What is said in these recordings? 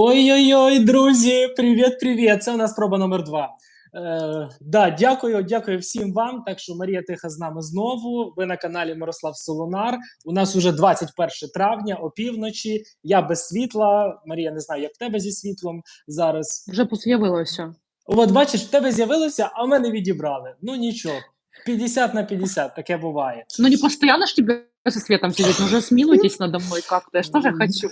Ой-ой-ой, друзі, привіт, привіт! Це у нас проба номер два. Е, да, дякую, дякую всім вам. Так що Марія Тиха з нами знову. Ви на каналі Мирослав Солонар. У нас уже 21 травня, опівночі. Я без світла. Марія, не знаю, як в тебе зі світлом зараз. Вже з'явилося. От бачиш, в тебе з'явилося, а в мене відібрали. Ну нічого. 50 на 50, таке буває. Ну не постоянно ж тебе со светом сидеть, ну уже смилуйтесь надо мной как-то, я ж тоже хочу.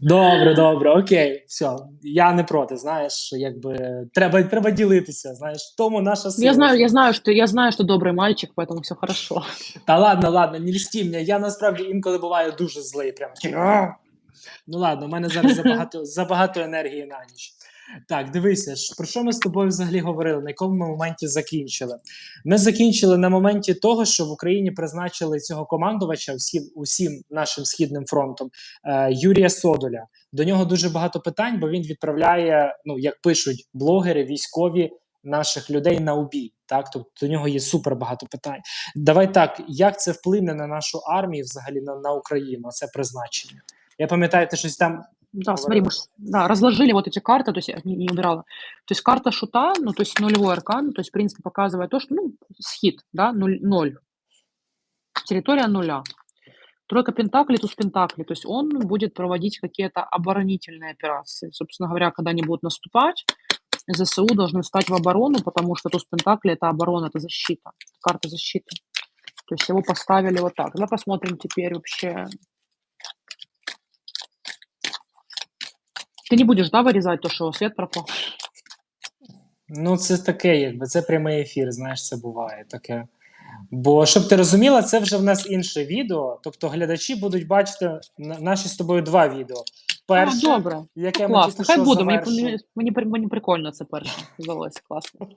Добре, добре, окей, все. Я не проти. Знаєш, якби треба, треба ділитися. Знаєш, тому наша сила. Я знаю, я знаю, что я знаю, что добрый мальчик, поэтому все хорошо. Та ладно, ладно, не льсті мені. Я насправді інколи буваю дуже злий. Прям такий, ну ладно, у мене зараз забагато, забагато енергії на ніч. Так, дивися, про що ми з тобою взагалі говорили? На якому ми моменті закінчили? Ми закінчили на моменті того, що в Україні призначили цього командувача всім усім нашим східним фронтом е, Юрія Содоля. До нього дуже багато питань, бо він відправляє, ну як пишуть блогери, військові наших людей на убій. Так, тобто до нього є супер багато питань. Давай так, як це вплине на нашу армію, взагалі на, на Україну? Це призначення. Я пам'ятаю, ти щось там Да, смотри, мы да, разложили вот эти карты, то есть я не, не убирала. То есть карта шута, ну то есть нулевой аркан, то есть в принципе показывает то, что, ну, схит, да, нуль, ноль. Территория нуля. Тройка пентаклей, туз пентаклей, то есть он будет проводить какие-то оборонительные операции. Собственно говоря, когда они будут наступать, ЗСУ должны встать в оборону, потому что туз пентаклей это оборона, это защита, карта защиты. То есть его поставили вот так. Давай посмотрим теперь вообще. Ты не будешь, да, вырезать то, что свет пропал? Ну, це таке, якби це прямий ефір, знаєш, це буває таке. Бо щоб ти розуміла, це вже в нас інше відео. Тобто глядачі будуть бачити на- наші з тобою два відео. Перше, а, добре. яке ми Класно, тільки хай що буде. Мені, завершили. мені, мені, при- мені прикольно це перше здалося. Класно.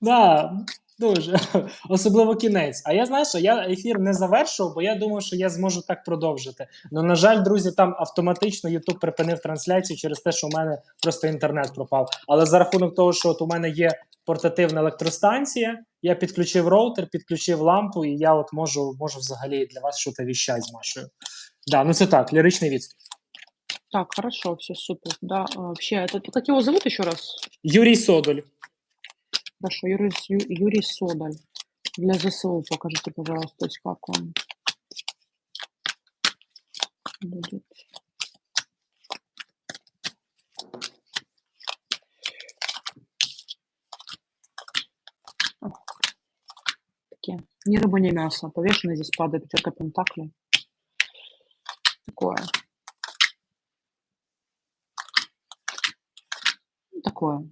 Да, дуже. Особливо кінець. А я знаєш, що я ефір не завершував, бо я думав, що я зможу так продовжити. Ну, на жаль, друзі, там автоматично YouTube припинив трансляцію через те, що у мене просто інтернет пропав. Але за рахунок того, що от у мене є портативна електростанція, я підключив роутер, підключив лампу, і я от можу, можу взагалі для вас щось віщати з Машею. Да, ну це так, ліричний відступ. Так, хорошо, все супер. Да, вообще, это, как его зовут еще раз? Юрій Содоль. Хорошо, Юрий, Юрий Содаль. Для ЗСУ покажите, пожалуйста, то есть как он будет. Такие. Ни рыба, ни мясо. Повешенный здесь падает пятерка пентаклей. Такое. Такое.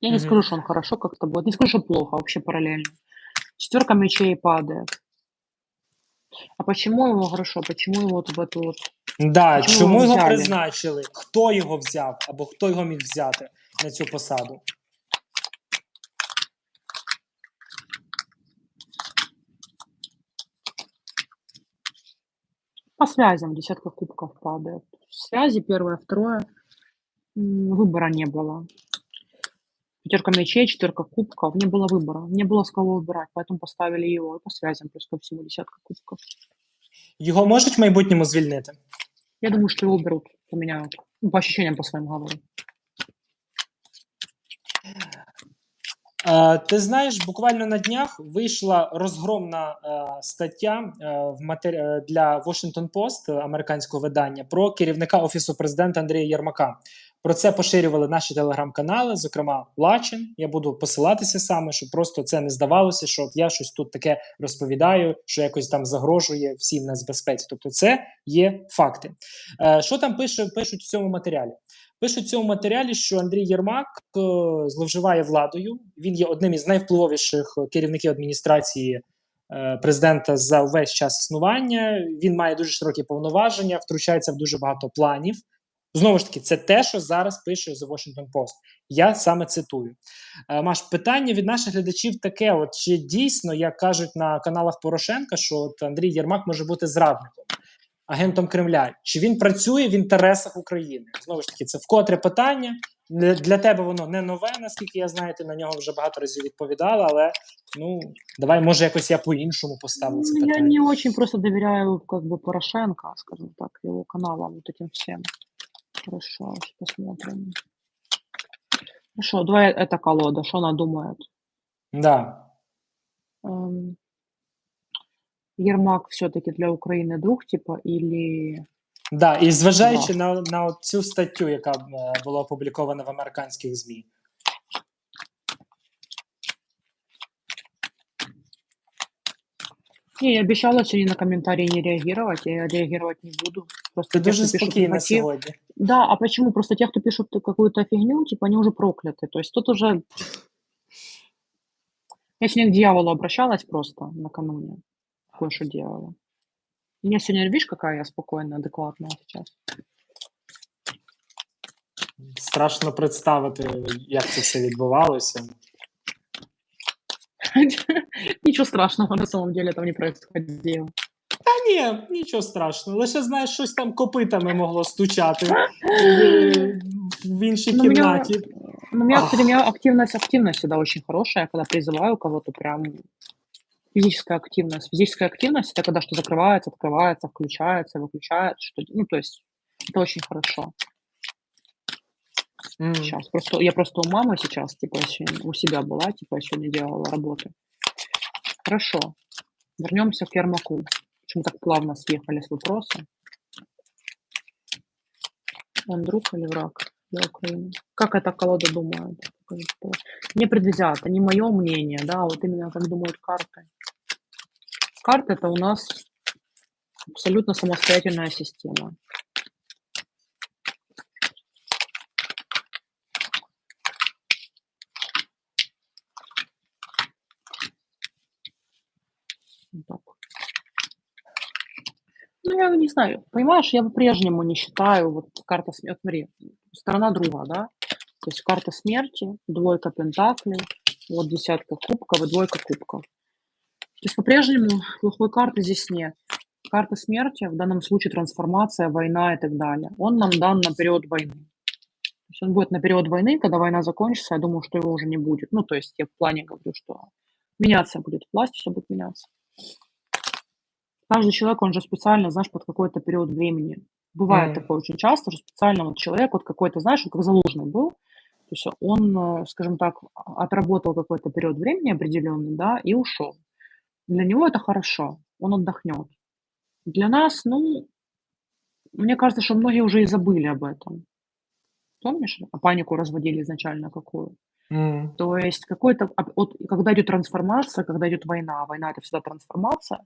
Я не Мгм. скажу, что он хорошо как-то будет. Не скажу, что плохо, а вообще параллельно. Четверка мечей падает. А почему его хорошо? Почему его вот в эту вот... Да, Чому чому його його взяли? призначили? Хто його взяв або хто його міг взяти на цю посаду? По связям десятка кубков падает. Связи первое, второе. М, Выбора не было. Пятерка мечей, четверка кубков. Не было выбора. Не было с кого выбирать, поэтому поставили его. И по связям плюс ко всему десятка кубков. Його можуть в майбутньому звільнити? Я думаю, что его уберут, поменяют. Ну, по ощущениям по своим говорю. Е, ти знаєш, буквально на днях вийшла розгромна е, стаття е, в матері... е, для Washington Post, е, американського видання, про керівника офісу президента Андрія Єрмака. Про це поширювали наші телеграм-канали, зокрема Лачин. Я буду посилатися саме, щоб просто це не здавалося, що от я щось тут таке розповідаю, що якось там загрожує всім нацбезпеці. Тобто, це є факти. Е, що там пише, пишуть в цьому матеріалі? Пишуть в цьому матеріалі, що Андрій Єрмак е, зловживає владою. Він є одним із найвпливовіших керівників адміністрації е, президента за весь час існування. Він має дуже широкі повноваження, втручається в дуже багато планів. Знову ж таки, це те, що зараз пише The Washington Post. Я саме цитую. Е, Маш, питання від наших глядачів таке: от чи дійсно, як кажуть на каналах Порошенка, що от Андрій Єрмак може бути зрадником, агентом Кремля? Чи він працює в інтересах України? Знову ж таки, це вкотре питання. Для тебе воно не нове, наскільки я знаю, ти на нього вже багато разів відповідала, але ну давай, може, якось я по-іншому поставлю це Ну, Я не очень просто доверяю как бы Порошенко, скажем так, его каналам, вот этим всем. Хорошо, щас посмотрим. Хорошо, давай эта колода, что она думает? Да. Эм, Ермак все-таки для України друг, типа, или... Да, і зважаючи на, на цю статтю, яка е, була опублікована в американських ЗМІ. Не, я обещала сегодня на комментарии не реагировать, я реагировать не буду. Просто Ти те, кто пишут спокійна сьогодні. Да, а почему? Просто те, кто пишут какую-то фигню, типа, они уже прокляты. То есть тут уже... Я сегодня к дьяволу обращалась просто накануне. Кое-что делала. Меня сегодня, видишь, какая я спокойная, адекватная сейчас. Страшно представити, як це все відбувалося. Ничего страшного на самом деле там не происходило. Та ні, нічого страшного. Лише знаєш, щось там копитами могло стучати е, в іншій Ну, мене- кімнаті. Ну, у меня, Ах. кстати, у меня активность, активность всегда очень хорошая, когда призываю кого-то прям физическая активность. Физическая активность это когда что закрывается, открывается, включается, выключается, что, ну, то есть это очень хорошо. М. Сейчас просто я просто у мамы сейчас, типа, сегодня у себя была, типа, сегодня делала работы. Хорошо. Вернемся к Ермаку. Почему так плавно съехали с вопроса? Он друг или враг для Украины? Как эта колода думает? Не предвзято, не мое мнение, да, а вот именно как думают карты. Карты это у нас абсолютно самостоятельная система. Вот так. Ну, я не знаю. Понимаешь, я по-прежнему не считаю, вот карта смерти, смотри, сторона друга, да? То есть карта смерти, двойка пентаклей, вот десятка кубков и двойка кубков. То есть по-прежнему плохой карты здесь нет. Карта смерти, в данном случае трансформация, война и так далее. Он нам дан на период войны. То есть он будет на период войны, когда война закончится, я думаю, что его уже не будет. Ну, то есть я в плане говорю, что меняться будет власть, все будет меняться. Каждый человек, он же специально, знаешь, под какой-то период времени. Бывает Мгм. такое очень часто, что специально вот человек вот какой-то, знаешь, он как заложенный был, то есть он, э, скажем так, а- отработал какой-то период времени определенный, да, и ушел. Для него это хорошо, он отдохнет. Для нас, ну, мне кажется, что многие уже и забыли об этом. Помнишь, а панику разводили изначально какую? М. То есть какой-то, ап- вот когда идет трансформация, когда идет война, война это всегда трансформация, а,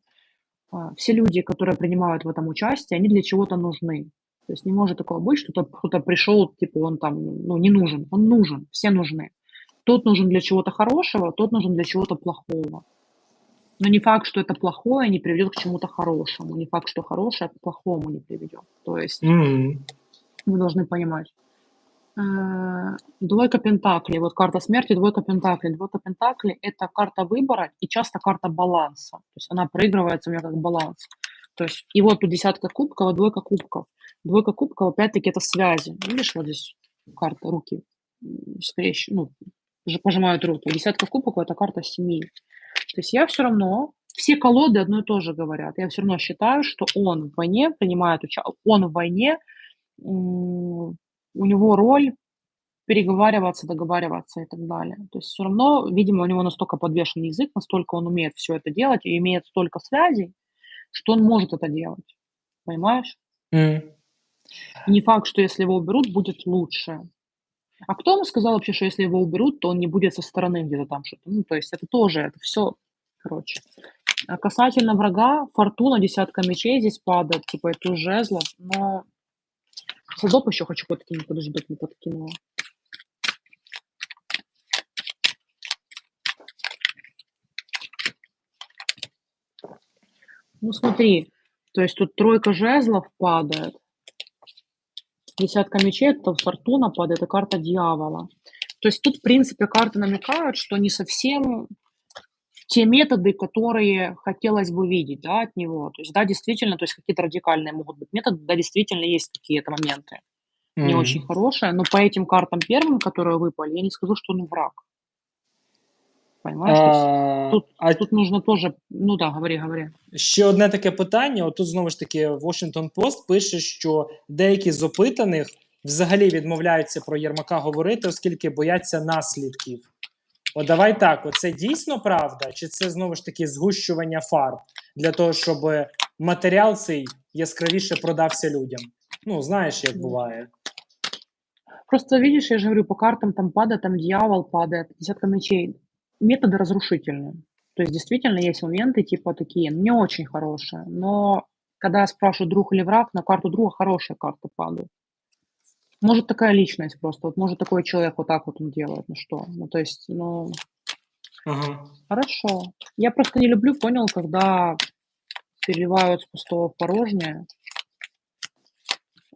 все люди, которые принимают в этом участие, они для чего-то нужны. То есть не может такого быть, что кто- кто-то пришел, типа он там, ну, не нужен. Он нужен, все нужны. Тот нужен для чего-то хорошего, тот нужен для чего-то плохого. Но не факт, что это плохое не приведет к чему-то хорошему. Не факт, что хорошее к плохому не приведет. То есть М. вы должны понимать. Э, Двойка Пентаклей, вот карта смерти, двойка Пентаклей. Двойка Пентаклей – это карта выбора и часто карта баланса. То есть она проигрывается у меня как баланс. То есть и вот тут десятка кубков, а двойка кубков. Двойка кубков, опять-таки, это связи. Видишь, вот здесь карта руки м, скрещ, ну, ж- пожимают руки. Десятка кубков – это карта семьи. То есть я все равно, все колоды одно и то же говорят. Я все равно считаю, что он в войне принимает участие, он в войне у него роль переговариваться, договариваться и так далее. То есть все равно, видимо, у него настолько подвешен язык, настолько он умеет все это делать и имеет столько связей, что он может это делать. Понимаешь? И не факт, что если его уберут, будет лучше. А кто ему сказал вообще, что если его уберут, то он не будет со стороны где-то там что-то? Ну, то есть это тоже, это все, короче. А касательно врага, фортуна, десятка мечей здесь падает, типа это жезлов, но Садоп еще хочу подкинуть, подожди, не подкинула. Ну смотри, то есть тут тройка жезлов падает, десятка мечей, это фортуна падает, это карта дьявола. То есть тут, в принципе, карты намекают, что не совсем те методы, которые хотелось бы видеть, да, от него. То есть, да, действительно, то есть какие-то радикальные могут быть методы, да, действительно есть какие-то моменты не М. очень хорошие, но по этим картам первым, которые выпали, я не скажу, что он враг. Понимаешь? То есть А, тут, а тут нужно тоже, ну да, говори, говори. ще одне таке питання. Отут знову ж таки Washington Post пише, що деякі з опитаних взагалі відмовляються про Єрмака говорити, оскільки бояться наслідків. От давай так: оце дійсно правда, чи це знову ж таки згущування фарб для того, щоб матеріал цей яскравіше продався людям? Ну, знаєш, як буває. Просто видишь, я же говорю, по картам там падает, там дьявол падает, десятка мечей. Методы разрушительные. То есть действительно есть моменты типа такие, не очень хорошие. Но когда я спрашиваю, друг или враг, на карту друга хорошие карты падают. Может такая личность просто, вот может такой человек вот так вот он делает, ну что? Ну то есть, ну, Ага. хорошо. Я просто не люблю, понял, когда переливают с пустого в порожнее.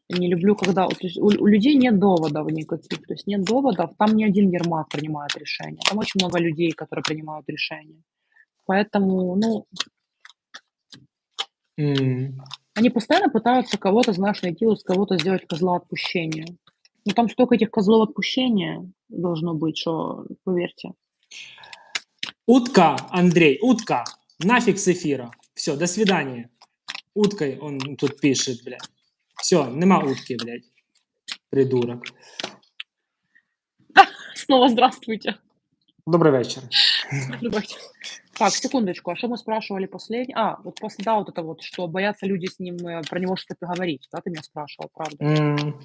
Не люблю, когда то есть у, у людей нет доводов никаких, то есть нет доводов, там не один Ермак принимает решения, там очень много людей, которые принимают решения. Поэтому, ну, М. они постоянно пытаются кого-то, знаешь, найти, вот с кого-то сделать козла отпущения. Ну, там столько этих козлов отпущения должно быть, что, поверьте. Утка, Андрей, утка, нафиг с эфира. Все, до свидания. Уткой он тут пишет, блядь. Все, нема утки, блядь. Придурок. Снова здравствуйте. Добрий вечір. Так, секундочку, а что мы спрашивали последний? А, вот после, да, вот это вот, что боятся люди с ним, э, про него что-то говорить, да, ты меня спрашивал, правда? М.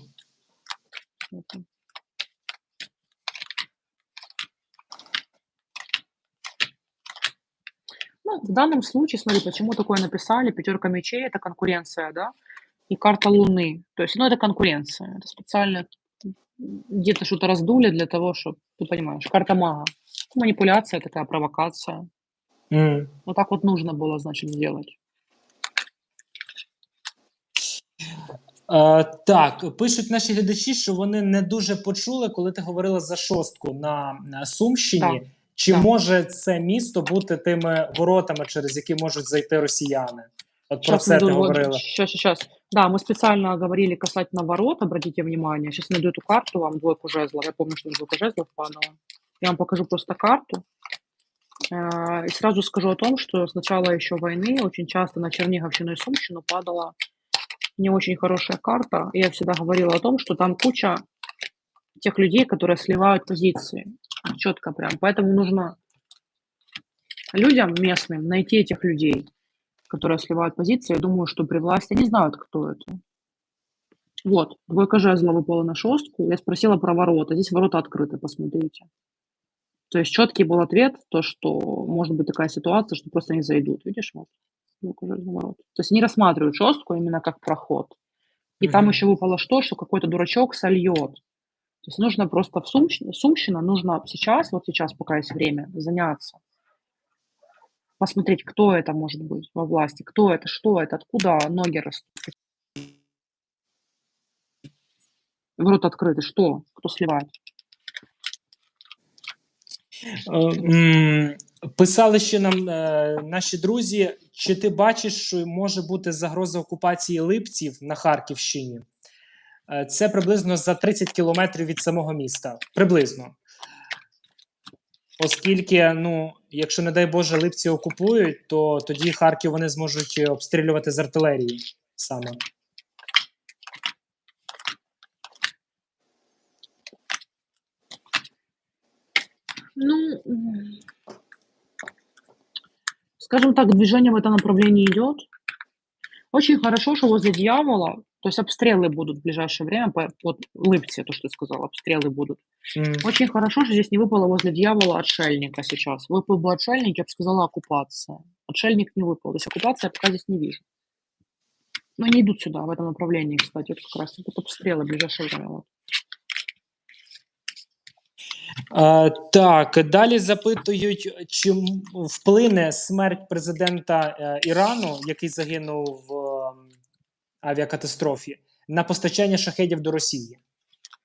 Ну, в данном случае, смотри, почему такое написали, пятерка мечей, это конкуренция, да, и карта Луны, то есть, ну, это конкуренция, это специально где-то что-то раздули для того, чтобы, ты понимаешь, карта мага, манипуляция такая, провокация, м. вот так вот нужно было, значит, сделать. Е, так, пишуть наші глядачі, що вони не дуже почули, коли ти говорила за шостку на, на Сумщині. Так, Чи так. може це місто бути тими воротами, через які можуть зайти росіяни? От про Сейчас це ти найду, вот, говорила. сейчас, сейчас. Да, мы специально говорили касательно ворот, обратите внимание. Сейчас найду эту карту вам, двойку жезлов. Я помню, что двойка жезлов падала. Я вам покажу просто карту. Э, И сразу скажу о том, что с начала еще войны очень часто на Черниговщину и Сумщину падала не очень хорошая карта. Я всегда говорила о том, что там куча тех людей, которые сливают позиции. Четко прям. Поэтому нужно людям местным найти этих людей, которые сливают позиции. Я думаю, что при власти они знают, кто это. Вот, двойка жезла выпала на шестку. Я спросила про ворота. Здесь ворота открыты, посмотрите. То есть четкий был ответ, то, что может быть такая ситуация, что просто не зайдут. Видишь, вот. Ворота. То есть они рассматривают шестку именно как проход. И там Мгм. еще выпало что, что какой-то дурачок сольет. То есть нужно просто в Сумщ- Сумщина, нужно сейчас, вот сейчас, пока есть время, заняться. Посмотреть, кто это может быть во власти, кто это, что это, откуда ноги растут. Ворота открыты, что? Кто сливает? Е, Писали ще нам е, наші друзі, чи ти бачиш, що може бути загроза окупації Липців на Харківщині? Е, Це приблизно за 30 кілометрів від самого міста. Приблизно. Оскільки, ну, якщо, не дай Боже, Липці окупують, то тоді Харків вони зможуть е, обстрілювати з артилерії саме. Ну, скажем так, движение в этом направлении идет. Очень хорошо, что возле дьявола, то есть обстрелы будут в ближайшее время, по, вот Липце, то, что ты сказал, обстрелы будут. М, Очень хорошо, что здесь не выпало возле дьявола отшельника сейчас. Выпал бы отшельник, я бы сказала оккупация. Отшельник не выпал. То есть оккупация я пока здесь не вижу. Но они идут сюда, в этом направлении, кстати. Вот как раз тут обстрелы в ближайшее время. Вот. Е, так, далі запитують, чи м- вплине смерть президента е, Ірану, який загинув в ем, авіакатастрофі, на постачання шахедів до Росії.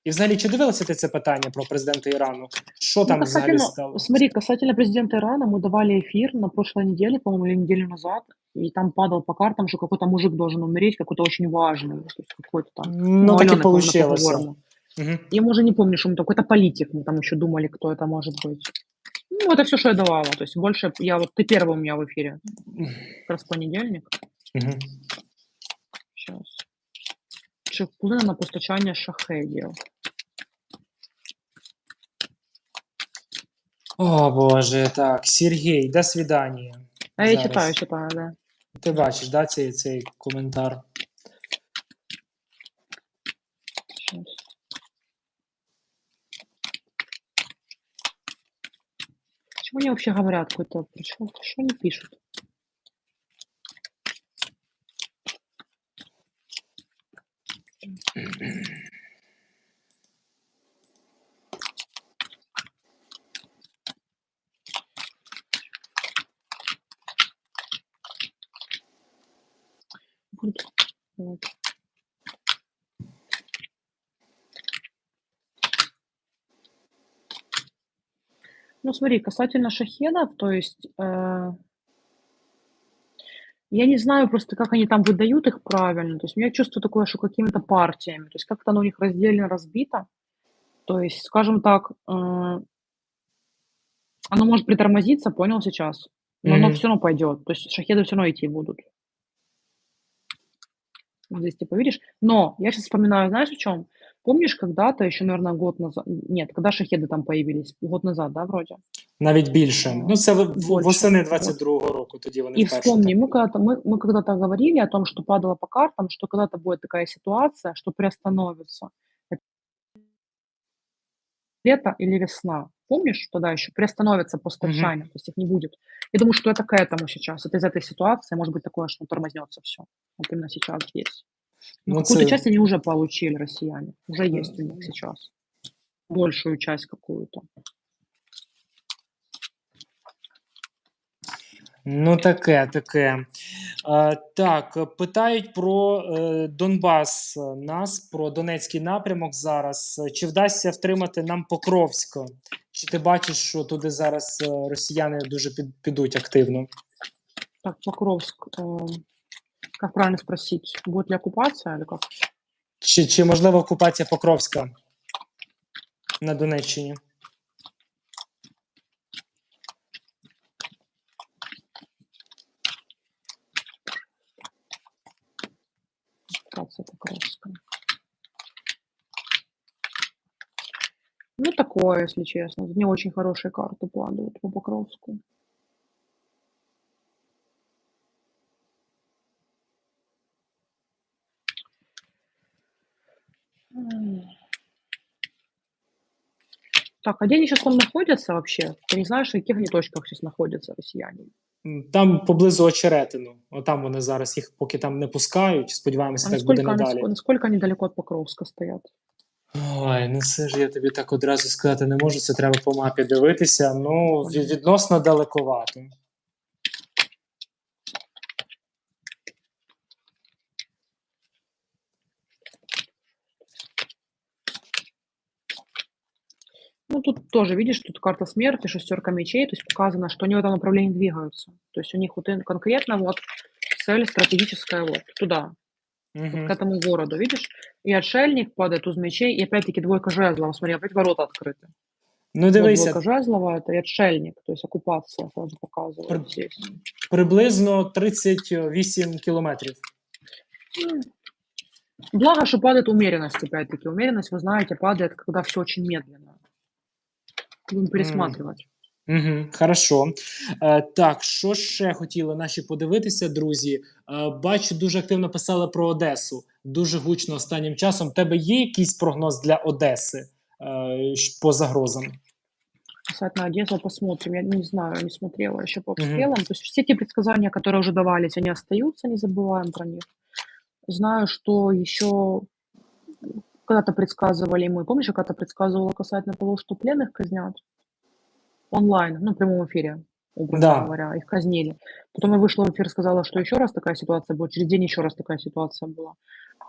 І взагалі, чи дивилися ти це питання про президента Ірану? Що Ну, там взагалі касательно, стало? смотри, касательно президента Ирана, мы давали эфир на прошлой неделе, по-моему, или неделю назад, и там падал по картам, что какой-то мужик должен умереть, какой-то очень важный, то есть какой-то там. Ну, так і Алены, по-моему, вийшло. по-говорному. Угу. Я уже не помню, что он такой-то политик, мы там еще думали, кто это может быть. Ну, это все, что я давала. То есть больше я вот ты первый у меня в эфире. Как раз понедельник. Угу. Сейчас. чи вплине на постачання шахедів? О Боже, так, Сергій, до свидання. А я Зараз. читаю, читаю, да. Ти бачиш, да, цей, цей коментар? Они вообще говорят какой-то? Почему, что они пишут? Вот. Вот. Ну, смотри, касательно шахедов, то есть, э, я не знаю просто, как они там выдают их правильно. То есть у меня чувство такое, что какими-то партиями. То есть как-то оно у них раздельно разбито. То есть, скажем так, э, оно может притормозиться, понял сейчас, но оно Мгм. все равно пойдет. То есть шахеды все равно идти будут. Вот здесь типа видишь. Но я сейчас вспоминаю, знаешь, о чем? Помнишь, когда-то еще, наверное, год назад, нет, когда шахеды там появились? Год назад, да, вроде? Навіть більше. Ну, це в- в- Больше. восени Вот. 22-го року, тоді вони И вперше вспомни, так мы когда-то, мы, мы когда-то говорили о том, что падало по картам, что когда-то будет такая ситуация, что приостановится это лето или весна. Помнишь, тогда еще приостановится постачание, то есть их не будет. Я думаю, что это к этому сейчас. Это из этой ситуации может быть такое, что тормознется все. Вот именно сейчас есть. Ну, Ну, какую-то це- часть они уже получили, россияне. Уже есть у них сейчас. Большую часть какую-то. Ну, таке, таке. Е, так, питають про е, Донбас е, нас, про Донецький напрямок зараз. Е, Чи вдасться втримати нам Покровськ? Чи ти бачиш, що туди зараз е, росіяни дуже під, підуть активно? Так, Покровск. э, как правильно спросить? Будет ли оккупация или как? Чи, чи можливо окупація Покровська на Донеччині? Оккупация Покровска. Ну, такое, если честно. Не очень хорошие карты падают по Покровску. Так, а где они сейчас там находятся вообще? Ты не знаешь, в каких они точках сейчас находятся, россияне? Там поблизу очеретину. Отам вони зараз їх поки там не пускають. Сподіваємося, А так буде надалі. насколько, насколько они далеко від Покровська стоять? Ой, ну це ж я тобі так одразу сказати не можу. Це треба по мапі дивитися. Ну, відносно далековато. Ну, тут тоже, видишь, тут карта смерти, шестерка мечей, то есть показано, что они в этом направлении двигаются. То есть у них вот ин- конкретно вот цель стратегическая вот туда, вот Угу. к этому городу, видишь? И отшельник падает, туз мечей, и опять-таки двойка жезлов. Смотри, опять ворота открыты. Ну, Вот дивися, двойка жезлова, это и отшельник, то есть оккупация сразу показывает Пр- здесь. приблизно 38 кілометрів. М. Благо, что падает умеренность, опять-таки. Умеренность, вы знаете, падает, когда все очень медленно. Будем пересматривать. Угу, хорошо. Е, так, що ще хотіли наші подивитися, друзі? Е, бачу, дуже активно писали про Одесу. Дуже гучно останнім часом. В тебе є якийсь прогноз для Одеси е, щ- по загрозам? Касательно Одессы посмотрим. Я не знаю, не смотрела еще по обстрелам. То есть все те предсказания, которые уже давались, они остаются, не забываем про них. Знаю, что еще когда-то предсказывали мы, помнишь, я когда-то предсказывала касательно того, что пленных казнят онлайн, ну, в прямом эфире, образно Да. говоря, их казнили. Потом я вышла в эфир, сказала, что еще раз такая ситуация будет, через день еще раз такая ситуация была.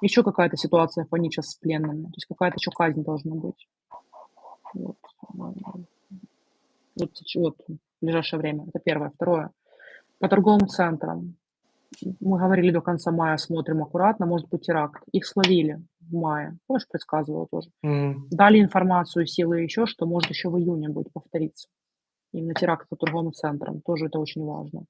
Еще какая-то ситуация фонит с пленными, то есть какая-то еще казнь должна быть. Вот. Вот, вот в ближайшее время. Это первое. Второе. По торговым центрам. Мы говорили до конца мая, смотрим аккуратно, может быть теракт. Их словили в мае. Помнишь, предсказывала тоже. Мгм. Дали информацию силы еще, что может еще в июне будет повториться. Именно теракт по торговым центрам. Тоже это очень важно.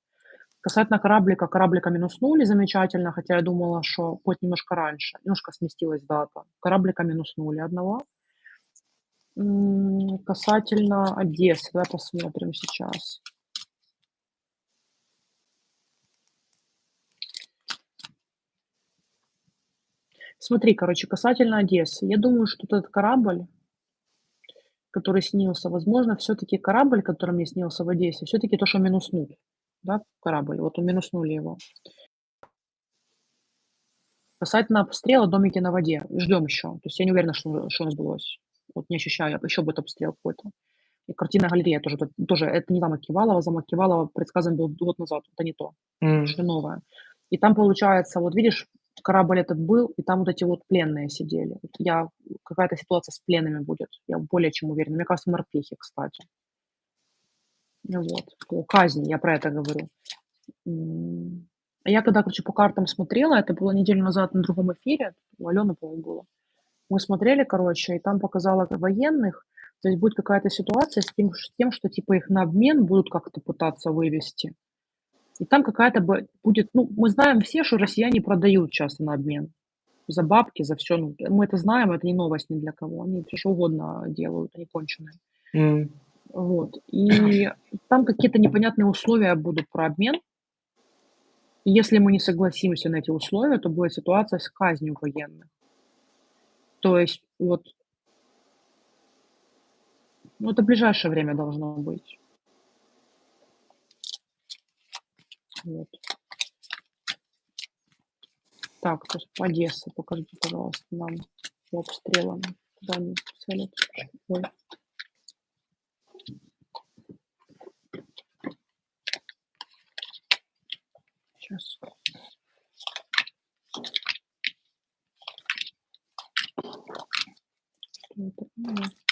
Касательно кораблика, кораблика минуснули замечательно, хотя я думала, что хоть немножко раньше, немножко сместилась дата. Кораблика минуснули одного. М, Касательно Одессы, давай посмотрим сейчас. Смотри, короче, касательно Одессы. Я думаю, что этот корабль, который снился, возможно, все-таки корабль, который мне снился в Одессе, все-таки то, что минуснут. Да, корабль. Вот минуснули его. Касательно обстрела домики на воде. Ждем еще. То есть я не уверена, что, что нас сбылось. Вот не ощущаю. Еще будет обстрел какой-то. И картинная галерея тоже, тоже это не замок Кивалова. Замок Кивалова предсказан был год назад. Это не то. М. что новое. И там получается, вот видишь, корабль этот был, и там вот эти вот пленные сидели. Я какая-то ситуация с пленными будет. Я более чем уверена. Мне кажется, морпехи, кстати. Ну Вот. О, казни, я про это говорю. Я когда, короче, по картам смотрела, это было неделю назад на другом эфире, у Алены, по-моему, было. Мы смотрели, короче, и там показала военных, то есть будет какая-то ситуация с тем, с тем, что типа их на обмен будут как-то пытаться вывести. И там какая-то будет, ну, мы знаем все, что россияне продают часто на обмен. За бабки, за все. Ну, мы это знаем, это не новость ни для кого. Они всё что угодно делают, они конченые. М. Вот. И там какие-то непонятные условия будут про обмен. И если мы не согласимся на эти условия, то будет ситуация с казнью военных. То есть вот ну, это в ближайшее время должно быть. Вот. Так, то есть Одесса, покажите, пожалуйста, нам по обстрелам, куда. Ой. Сейчас. Что это?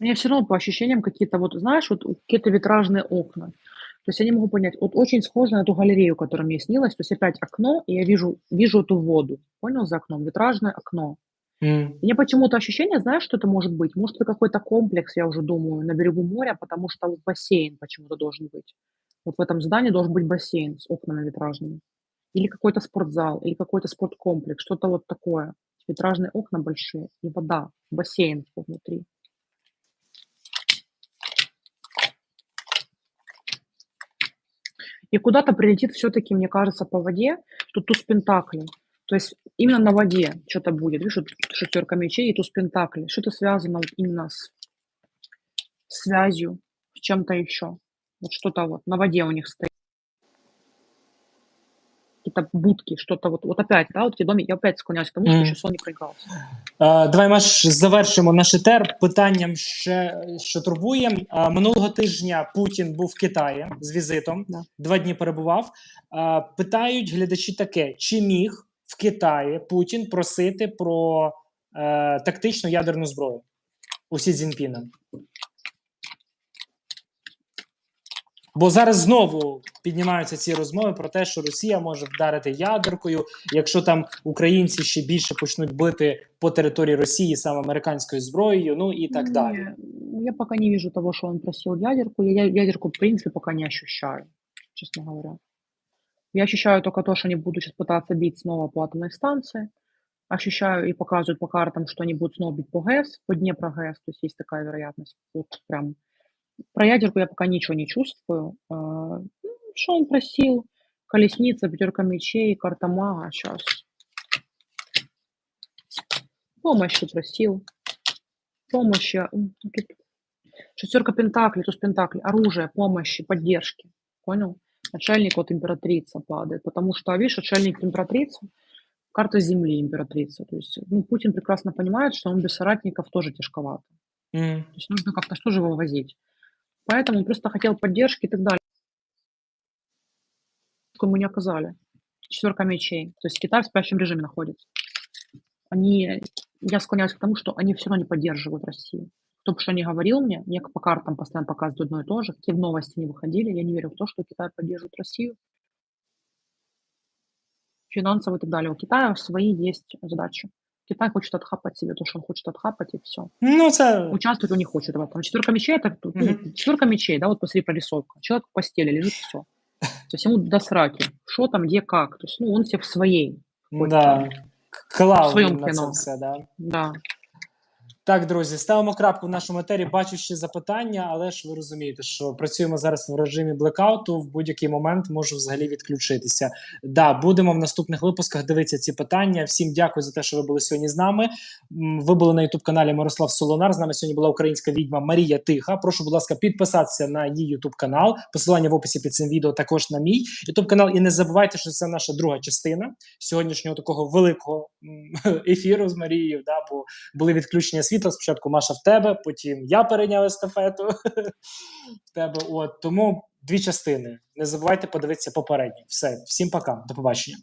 Мне все равно по ощущениям какие-то вот, знаешь, вот какие-то витражные окна. То есть я не могу понять, вот очень схоже на эту галерею, которая мне снилась. То есть опять окно, и я вижу, вижу эту воду. Понял за окном? Витражное окно. М. Мне почему-то ощущение, знаешь, что это может быть? Может, это какой-то комплекс, я уже думаю, на берегу моря, потому что вот бассейн почему-то должен быть. Вот в этом здании должен быть бассейн с окнами витражными. Или какой-то спортзал, или какой-то спорткомплекс, что-то вот такое. Витражные окна большие и вода, бассейн внутри. И куда-то прилетит все-таки, мне кажется, по воде, что туз пентаклей. То есть именно на воде что-то будет. Видишь, шестерка мечей и туз пентаклей. Что-то связано именно с связью, с чем-то еще. Вот что-то вот на воде у них стоит. Какие-то будки, что-то вот, вот опять, да, вот эти домики, я опять склоняюсь к тому, что еще сон не проигрался. Давай Маш, завершимо наш етер питанням, ще, що турбує. Минулого тижня Путін був в Китаї з візитом, Да. два дні перебував. Питають глядачі таке: чи міг в Китаї Путін просити про е, тактичну ядерну зброю у Сі Цзіньпіна? Бо зараз знову піднімаються ці розмови про те, що Росія може вдарити ядеркою, якщо там українці ще більше почнуть бити по території Росії саме американською зброєю, ну і так далі. Не, ну, я пока не вижу того, что он просил ядерку. Я я- ядерку, в принципе, пока не ощущаю, честно говоря. Я ощущаю только то, что они будут сейчас пытаться бить снова по атомной станции. Ощущаю и показывают по картам, что они будут снова бить по ГЭС, по Днепро ГЭС, то есть есть такая вероятность. Вот прям. Про ядерку я пока ничего не чувствую. А, ну, Что он просил? Колесница, пятерка мечей, карта мага. Сейчас. Помощи просил. Помощи. тут Шестерка пентаклей, туз пентаклей, оружие, помощи, поддержки. Понял? Отшельник, вот императрица падает. Потому что, видишь, отшельник императрица, карта земли императрица. То есть ну, Путин прекрасно понимает, что он без соратников тоже тяжковато. М. То есть нужно как-то тоже его возить. Поэтому просто хотел поддержки и так далее. Ему не оказали. Четверка мечей. То есть Китай в спящем режиме находится. Они, я склоняюсь к тому, что они все равно не поддерживают Россию. Кто бы что ни говорил мне, мне по картам постоянно показывают одно и то же, какие новости не выходили, я не верю в то, что Китай поддерживает Россию. Финансово и так далее. У Китая свои есть задачи. Китай хочет отхапать себе то, что он хочет отхапать, и все. Ну, це Участвовать он не хочет в этом. Четверка мечей это ну, Мгм. четверка мечей, да, вот посмотри прорисовка. Человек в постели лежит, все. То есть ему до сраки. Что там, где, как. То есть, ну, он себе в своей. Хоч да, там. клав В своєму він на це кіно. все, да. Да. Так, друзі, ставимо крапку в нашому етері. Бачу ще запитання, але ж ви розумієте, що працюємо зараз в режимі блекауту. В будь-який момент можу взагалі відключитися. Да, будемо в наступних випусках дивитися ці питання. Всім дякую за те, що ви були сьогодні з нами. Ви були на Ютуб каналі Мирослав Солонар. З нами сьогодні була українська відьма Марія Тиха. Прошу, будь ласка, підписатися на її Ютуб канал. Посилання в описі під цим відео також на мій Ютуб канал. І не забувайте, що це наша друга частина сьогоднішнього такого великого ефіру з Марією. Да, бо були відключення світла. Спочатку Маша в тебе, потім я перейняв естафету в тебе. От тому дві частини. Не забувайте подивитися попередні. Все, всім пока, до побачення.